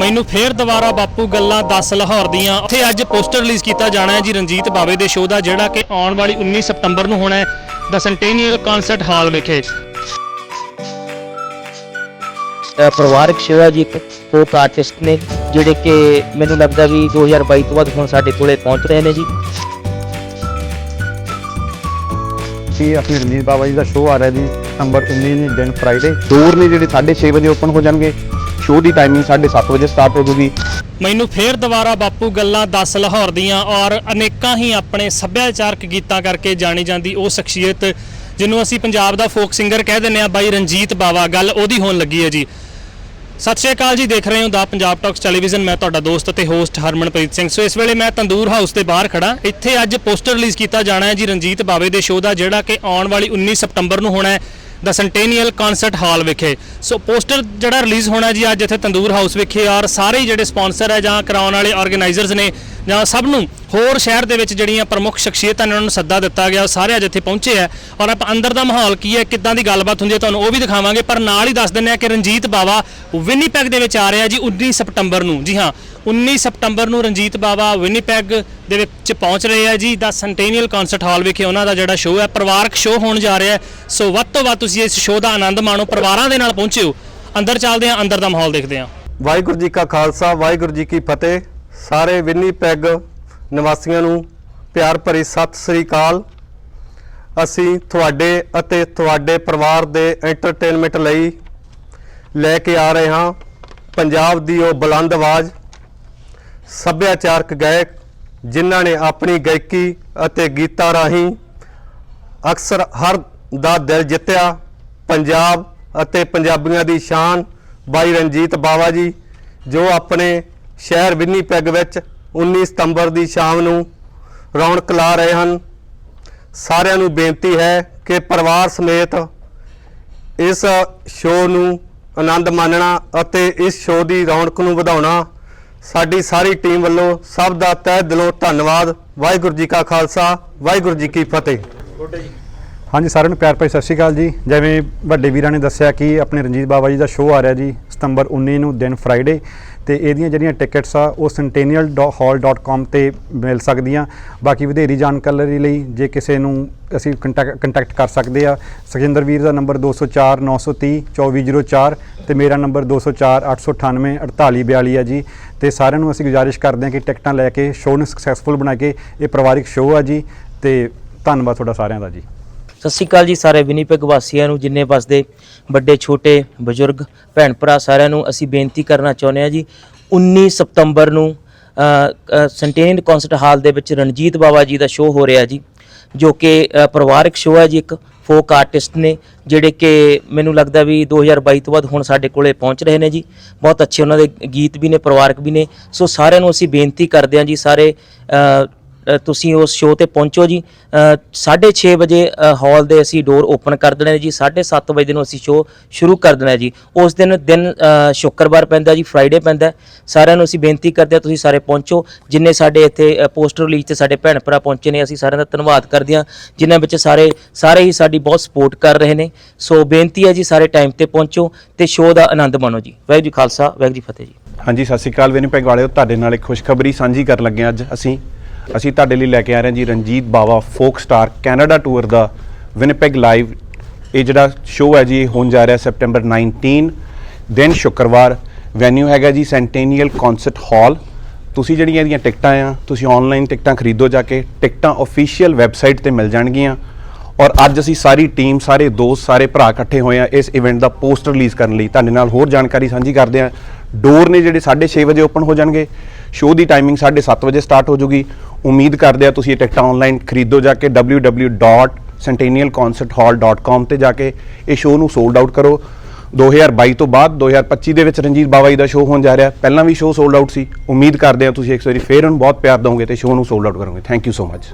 ਮੈਨੂੰ ਫੇਰ ਦੁਬਾਰਾ ਬਾਪੂ ਗੱਲਾਂ ਦੱਸ ਲਾਹੌਰ ਦੀਆਂ। ਉੱਥੇ ਅੱਜ ਪੋਸਟਰ ਰਿਲੀਜ਼ ਕੀਤਾ ਜਾਣਾ ਹੈ ਜੀ ਰਣਜੀਤ ਬਾਵੇ ਦੇ ਸ਼ੋਅ ਦਾ ਜਿਹੜਾ ਕਿ ਆਉਣ ਵਾਲੀ 19 ਸਤੰਬਰ ਨੂੰ ਹੋਣਾ ਹੈ ਦ ਸੈਂਟੇਨੀਅਲ ਕਨਸਰਟ ਹਾਲ ਵਿਖੇ। ਪਰਿਵਾਰਕ ਸੇਵਾ ਜੀ ਇੱਕ ਫੋਕ ਆਰਟਿਸਟ ਨੇ ਜਿਹੜੇ ਕਿ ਮੈਨੂੰ ਲੱਗਦਾ ਵੀ 2022 ਤੋਂ ਬਾਅਦ ਹੁਣ ਸਾਡੇ ਕੋਲੇ ਪਹੁੰਚ ਰਹੇ ਨੇ ਜੀ। ਸੀ ਆਪਣੀ ਰਣਜੀਤ ਬਾਬਾ ਜੀ ਦਾ ਸ਼ੋਅ ਆ ਰਿਹਾ ਜੀ ਨੰਬਰ 19 ਨੂੰ ਦਿਨ ਫਰਾਈਡੇ ਡੋਰ ਨੇ ਜਿਹੜੇ 6:30 ਵਜੇ ਓਪਨ ਹੋ ਜਾਣਗੇ। ਸ਼ੋਅ ਦੀ ਟਾਈਮਿੰਗ 7:30 ਵਜੇ ਸਟਾਰਟ ਹੋ ਜੂਗੀ। ਮੈਨੂੰ ਫੇਰ ਦੁਬਾਰਾ ਬਾਪੂ ਗੱਲਾਂ ਦੱਸ ਲਾਹੌਰ ਦੀਆਂ ਔਰ ਅਨੇਕਾਂ ਹੀ ਆਪਣੇ ਸੱਭਿਆਚਾਰਕ ਗੀਤਾਂ ਕਰਕੇ ਜਾਣੀ ਜਾਂਦੀ ਉਹ ਸ਼ਖਸੀਅਤ ਜਿਹਨੂੰ ਅਸੀਂ ਪੰਜਾਬ ਦਾ ਫੋਕ ਸਿੰਗਰ ਕਹਿ ਦਿੰਦੇ ਆ ਬਾਈ ਰਣਜੀਤ ਬਾਵਾ। ਗੱਲ ਉਹਦੀ ਹੋਣ ਲੱਗੀ ਹੈ ਜੀ। ਸਤਿ ਸ਼੍ਰੀ ਅਕਾਲ ਜੀ, ਦੇਖ ਰਹੇ ਹੋ ਦਾ ਪੰਜਾਬ ਟਾਕਸ ਟੈਲੀਵਿਜ਼ਨ ਮੈਂ ਤੁਹਾਡਾ ਦੋਸਤ ਅਤੇ ਹੋਸਟ ਹਰਮਨਪ੍ਰੀਤ ਸਿੰਘ। ਸੋ ਇਸ ਵੇਲੇ ਮੈਂ ਤੰਦੂਰ ਹਾਊਸ ਦੇ ਬਾਹਰ ਖੜਾ ਇੱਥੇ ਅੱਜ ਪੋਸਟਰ ਰਿਲੀਜ਼ ਕੀਤਾ ਜਾਣਾ ਹੈ ਜੀ ਰਣਜੀਤ ਬਾਵੇ ਦੇ ਸ਼ੋਅ ਦਾ, ਜਿਹੜਾ ਕਿ ਆਉਣ ਵਾਲੀ 19 ਸਤੰਬਰ ਨੂੰ ਹੋਣਾ ਹੈ। ਦ ਸੈਂਟੇਨੀਅਲ ਕਨਸਰਟ ਹਾਲ ਵਿਖੇ। ਸੋ ਪੋਸਟਰ ਜਿਹੜਾ ਰਿਲੀਜ਼ ਹੋਣਾ ਜੀ ਅੱਜ ਇੱਥੇ ਤੰਦੂਰ ਹਾਊਸ ਵਿਖੇ ਔਰ ਸਾਰੇ ਹੀ ਜਿਹੜੇ ਸਪਾਂਸਰ ਹੈ ਜਾਂ ਕਰਾਉਣ ਵਾਲੇ ਆਰਗੇਨਾਈਜ਼ਰਸ ਨੇ ਜਾਂ ਸਭ ਨੂੰ ਹੋਰ ਸ਼ਹਿਰ ਦੇ ਵਿੱਚ ਜਿਹੜੀਆਂ ਪ੍ਰਮੁੱਖ ਸ਼ਖਸੀਅਤਾਂ ਨੇ ਉਹਨਾਂ ਨੂੰ ਸੱਦਾ ਦਿੱਤਾ ਗਿਆ ਉਹ ਸਾਰੇ ਅੱਜ ਇੱਥੇ ਪਹੁੰਚੇ ਆ ਔਰ ਆਪਾਂ ਅੰਦਰ ਦਾ ਮਾਹੌਲ ਕੀ ਹੈ, ਕਿੱਦਾਂ ਦੀ ਗੱਲਬਾਤ ਹੁੰਦੀ ਹੈ, ਤੁਹਾਨੂੰ ਉਹ ਵੀ ਦਿਖਾਵਾਂਗੇ। ਪਰ ਨਾਲ ਹੀ ਦੱਸ ਦਿੰਦੇ ਆ ਕਿ ਰਣਜੀਤ ਬਾਵਾ ਵਿਨੀਪੈਗ ਦੇ ਵਿੱਚ ਆ ਰਿਹਾ ਜੀ 19 ਸਤੰਬਰ ਨੂੰ। ਜੀ ਹਾਂ 19 ਸਤੰਬਰ ਨੂੰ ਰਣਜੀਤ ਬਾਵਾ ਵਿਨੀਪੈਗ ਦੇ ਵਿੱਚ ਪਹੁੰਚ ਰਹੇ ਆ ਜੀ। ਦਾ ਸੈਂਟੇਨੀਅਲ ਕਨਸਰਟ ਹਾਲ ਵਿਖੇ ਉਹਨਾਂ ਦਾ ਜਿਹੜਾ ਸ਼ੋਅ ਹੈ, ਪਰਿਵਾਰਕ ਸ਼ੋਅ ਹੋਣ ਜਾ ਰਿਹਾ ਸੋ ਵੱਧ ਤੋਂ ਵੱਧ ਤੁਸੀਂ ਇਸ ਸ਼ੋਅ ਦਾ ਆਨੰਦ ਮਾਣੋ, ਪਰਿਵਾਰਾਂ ਦੇ ਨਾਲ ਪਹੁੰਚਿਓ। ਅੰਦਰ ਚੱਲਦੇ ਆ ਅੰਦਰ ਦਾ ਮਾਹੌਲ ਦੇਖਦੇ ਆ ਵਾਹਿਗੁਰੂ ਜੀ ਕਾ ਖਾਲਸਾ, ਵਾਹਿਗੁਰੂ ਜੀ ਕੀ ਫਤਿਹ। ਸਾਰੇ ਵਿਨੀਪੈਗ ਨਿਵਾਸੀਆਂ ਨੂੰ ਪਿਆਰ ਭਰੀ ਸਤਿ ਸ੍ਰੀ ਅਕਾਲ। ਅਸੀਂ ਤੁਹਾਡੇ ਅਤੇ ਤੁਹਾਡੇ ਪਰਿਵਾਰ ਦੇ ਐਂਟਰਟੇਨਮੈਂਟ ਲਈ ਲੈ ਕੇ ਆ ਰਹੇ ਹਾਂ ਪੰਜਾਬ ਦੀ ਉਹ ਬੁਲੰਦ ਆਵਾਜ਼, ਸੱਭਿਆਚਾਰਕ ਗਾਇਕ ਜਿਨ੍ਹਾਂ ਨੇ ਆਪਣੀ ਗਾਇਕੀ ਅਤੇ ਗੀਤਾਂ ਰਾਹੀਂ ਅਕਸਰ ਹਰ ਦਾ ਦਿਲ ਜਿੱਤਿਆ। ਪੰਜਾਬ ਅਤੇ ਪੰਜਾਬੀਆਂ ਦੀ ਸ਼ਾਨ ਬਾਈ ਰਣਜੀਤ ਬਾਵਾ ਜੀ, ਜੋ ਆਪਣੇ ਸ਼ਹਿਰ ਵਿਨੀਪੈਗ ਵਿੱਚ 19 ਸਤੰਬਰ ਦੀ ਸ਼ਾਮ ਨੂੰ ਰੌਣਕ ਲਾ ਰਹੇ ਹਨ। ਸਾਰਿਆਂ ਨੂੰ ਬੇਨਤੀ ਹੈ ਕਿ ਪਰਿਵਾਰ ਸਮੇਤ ਇਸ ਸ਼ੋਅ ਨੂੰ ਆਨੰਦ ਮਾਣਨਾ ਅਤੇ ਇਸ ਸ਼ੋਅ ਦੀ ਰੌਣਕ ਨੂੰ ਵਧਾਉਣਾ ਸਾਡੀ ਸਾਰੀ ਟੀਮ ਵੱਲੋਂ ਸਭ ਦਾ ਤਹਿ ਦਿਲੋਂ ਧੰਨਵਾਦ। ਵਾਹਿਗੁਰੂ ਜੀ ਕਾ ਖਾਲਸਾ, ਵਾਹਿਗੁਰੂ ਜੀ ਕੀ ਫਤਿਹ। ਹਾਂਜੀ, ਸਾਰਿਆਂ ਨੂੰ ਪਿਆਰ ਭਰੀ ਸਤਿ ਸ਼੍ਰੀ ਅਕਾਲ ਜੀ। ਜਿਵੇਂ ਵੱਡੇ ਵੀਰਾਂ ਨੇ ਦੱਸਿਆ ਕਿ ਆਪਣੇ ਰਣਜੀਤ ਬਾਬਾ ਜੀ ਦਾ ਸ਼ੋਅ ਆ ਰਿਹਾ ਜੀ ਸਤੰਬਰ 19 ਨੂੰ ਦਿਨ ਫਰਾਈਡੇ ਤੇ ਇਹਦੀਆਂ ਜਿਹੜੀਆਂ ਟਿਕਟਸ ਆ, ਉਹ centennial.hall.com ਤੇ ਮਿਲ ਸਕਦੀਆਂ। ਬਾਕੀ ਵਧੇਰੀ ਜਾਣਕਾਰੀ ਲਈ ਜੇ ਕਿਸੇ ਨੂੰ ਅਸੀਂ ਕੰਟੈਕਟ ਕਰ ਸਕਦੇ ਆ, ਸੁਖਜਿੰਦਰ ਵੀਰ ਦਾ ਨੰਬਰ 204930 2404 ਤੇ ਮੇਰਾ ਨੰਬਰ 204898 4842 ਆ ਜੀ। ਤੇ ਸਾਰਿਆਂ ਨੂੰ ਅਸੀਂ ਗੁਜ਼ਾਰਿਸ਼ ਕਰਦੇ ਹਾਂ ਕਿ ਟਿਕਟਾਂ ਲੈ ਕੇ ਸ਼ੋਅ ਨੂੰ ਸਕਸੈਸਫੁਲ ਬਣਾ ਕੇ, ਇਹ ਪਰਿਵਾਰਿਕ ਸ਼ੋਅ ਆ ਜੀ। ਤੇ ਧੰਨਵਾਦ ਤੁਹਾਡਾ ਸਾਰਿਆਂ ਦਾ ਜੀ। ਸਤਿ ਸ਼੍ਰੀ ਅਕਾਲ ਜੀ ਸਾਰੇ ਵਿਨੀਪੈਗ ਵਾਸੀਆਂ ਨੂੰ, ਜਿੰਨੇ ਵਸਦੇ ਵੱਡੇ, ਛੋਟੇ, ਬਜ਼ੁਰਗ, ਭੈਣ ਭਰਾ ਸਾਰਿਆਂ ਨੂੰ ਅਸੀਂ ਬੇਨਤੀ ਕਰਨਾ ਚਾਹੁੰਦੇ ਹਾਂ ਜੀ 19 ਸਤੰਬਰ ਨੂੰ ਸੈਂਟੇਨੀਅਲ ਕਨਸਰਟ ਹਾਲ ਦੇ ਵਿੱਚ ਰਣਜੀਤ ਬਾਵਾ ਜੀ ਦਾ ਸ਼ੋਅ ਹੋ ਰਿਹਾ ਜੀ, ਜੋ ਕਿ ਪਰਿਵਾਰਕ ਸ਼ੋਅ ਹੈ ਜੀ ਇੱਕ ਫੋਕ ਆਰਟਿਸਟ ਨੇ, ਜਿਹੜੇ ਕਿ ਮੈਨੂੰ ਲੱਗਦਾ ਵੀ 2022 ਤੋਂ ਬਾਅਦ ਹੁਣ ਸਾਡੇ ਕੋਲੇ ਪਹੁੰਚ ਰਹੇ ਨੇ ਜੀ, ਬਹੁਤ ਅੱਛੇ ਉਹਨਾਂ ਦੇ ਗੀਤ ਵੀ ਨੇ, ਪਰਿਵਾਰਕ ਵੀ ਨੇ, ਸੋ ਸਾਰਿਆਂ ਨੂੰ ਅਸੀਂ ਬੇਨਤੀ ਕਰਦੇ ਹਾਂ ਜੀ, ਸਾਰੇ ਤੁਸੀਂ ਉਸ ਸ਼ੋਅ ਤੇ ਪਹੁੰਚੋ ਜੀ। 6:30 ਵਜੇ ਹਾਲ ਦੇ ਅਸੀਂ ਡੋਰ ਓਪਨ ਕਰ ਦੇਣਾ ਹੈ ਜੀ 7:30 ਵਜੇ ਨੂੰ ਅਸੀਂ ਸ਼ੋਅ ਸ਼ੁਰੂ ਕਰ ਦੇਣਾ ਜੀ। ਉਸ ਦਿਨ ਦਿਨ ਸ਼ੁੱਕਰਵਾਰ ਪੈਂਦਾ ਜੀ ਫਰਾਈਡੇ ਪੈਂਦਾ। ਸਾਰਿਆਂ ਨੂੰ ਅਸੀਂ ਬੇਨਤੀ ਕਰਦੇ ਹਾਂ, ਤੁਸੀਂ ਸਾਰੇ ਪਹੁੰਚੋ। ਜਿੰਨੇ ਸਾਡੇ ਇੱਥੇ ਪੋਸਟਰ ਰਿਲੀਜ਼ ਤੇ ਸਾਡੇ ਭੈਣ ਭਰਾ ਪਹੁੰਚੇ ਨੇ, ਅਸੀਂ ਸਾਰਿਆਂ ਦਾ ਧੰਨਵਾਦ ਕਰਦੇ ਹਾਂ। ਜਿਨ੍ਹਾਂ ਵਿੱਚ ਸਾਰੇ ਸਾਰੇ ਹੀ ਸਾਡੀ ਬਹੁਤ ਸਪੋਰਟ ਕਰ ਰਹੇ ਨੇ। ਸੋ, ਬੇਨਤੀ ਹੈ ਜੀ, ਸਾਰੇ ਟਾਈਮ ਤੇ ਪਹੁੰਚੋ ਤੇ ਸ਼ੋਅ ਦਾ ਆਨੰਦ ਮਾਣੋ ਜੀ। ਵਾਹਿਗੁਰੂ ਜੀ ਖਾਲਸਾ, ਵਾਹਿਗੁਰੂ ਜੀ ਫਤਿਹ ਜੀ। ਹਾਂਜੀ, ਸਤਿ ਸ਼੍ਰੀ ਅਕਾਲ ਵਿਨੀਪੈਗ ਵਾਲਿਓ। ਤੁਹਾਡੇ ਨਾਲ ਇੱਕ ਖੁਸ਼ਖਬਰੀ ਸਾਂਝੀ ਕਰਨ ਲੱਗੇ ਅੱਜ ਅਸੀਂ। ਅਸੀਂ ਤੁਹਾਡੇ ਲਈ ਲੈ ਕੇ ਆ ਰਹੇ ਹਾਂ ਜੀ Ranjit Bawa folk star Canada tour ਦਾ ਵਿਨੀਪੈਗ ਲਾਈਵ ਇਹ ਜਿਹੜਾ ਸ਼ੋਅ ਹੈ ਜੀ, ਇਹ ਹੋਣ ਜਾ ਰਿਹਾ ਸੈਪਟੈਂਬਰ 19 ਦਿਨ ਸ਼ੁੱਕਰਵਾਰ। ਵੈਨਿਊ ਹੈਗਾ ਜੀ ਸੈਂਟੇਨੀਅਲ ਕਨਸਰਟ ਹਾਲ ਤੁਸੀਂ ਜਿਹੜੀਆਂ ਇਹਦੀਆਂ ਟਿਕਟਾਂ ਆ, ਤੁਸੀਂ ਆਨਲਾਈਨ ਟਿਕਟਾਂ ਖਰੀਦੋ ਜਾ ਕੇ, ਟਿਕਟਾਂ ਅਫੀਸ਼ੀਅਲ ਵੈਬਸਾਈਟ ਤੇ ਮਿਲ ਜਾਣਗੀਆਂ। ਔਰ ਅੱਜ ਅਸੀਂ ਸਾਰੀ ਟੀਮ ਸਾਰੇ ਦੋਸਤ, ਸਾਰੇ ਭਰਾ ਇਕੱਠੇ ਹੋਏ ਆ ਇਸ ਇਵੈਂਟ ਦਾ ਪੋਸਟਰ ਰਿਲੀਜ਼ ਕਰਨ ਲਈ। ਤੁਹਾਡੇ ਨਾਲ ਹੋਰ ਜਾਣਕਾਰੀ ਸਾਂਝੀ ਕਰਦੇ ਆ। ਡੋਰ ਨੇ ਜਿਹੜੇ 6:30 ਵਜੇ ਓਪਨ ਹੋ ਜਾਣਗੇ। ਸ਼ੋਅ ਦੀ ਟਾਈਮਿੰਗ 7:30 ਵਜੇ ਸਟਾਰਟ ਹੋ ਜੂਗੀ। ਉਮੀਦ ਕਰਦੇ ਆ ਤੁਸੀਂ ਇਹ ਟਿਕਟਾਂ ਆਨਲਾਈਨ ਖਰੀਦੋ ਜਾ ਕੇ www.centennialconcerthall.com ਤੇ ਜਾ ਕੇ ਇਹ ਸ਼ੋਅ ਨੂੰ ਸੋਲਡ ਆਊਟ ਕਰੋ। 2022 ਤੋਂ ਬਾਅਦ 2025 ਦੇ ਵਿੱਚ ਰਣਜੀਤ ਬਾਵਾ ਜੀ ਦਾ ਸ਼ੋਅ ਹੋਣ ਜਾ ਰਿਹਾ। ਪਹਿਲਾਂ ਵੀ ਸ਼ੋਅ ਸੋਲਡ ਆਊਟ ਸੀ। ਉਮੀਦ ਕਰਦੇ ਆ ਤੁਸੀਂ ਇੱਕ ਵਾਰੀ ਫੇਰ ਉਹਨੂੰ ਬਹੁਤ ਪਿਆਰ ਦਿਓਗੇ ਤੇ ਸ਼ੋਅ ਨੂੰ ਸੋਲਡ ਆਊਟ ਕਰੋਗੇ। Thank you so much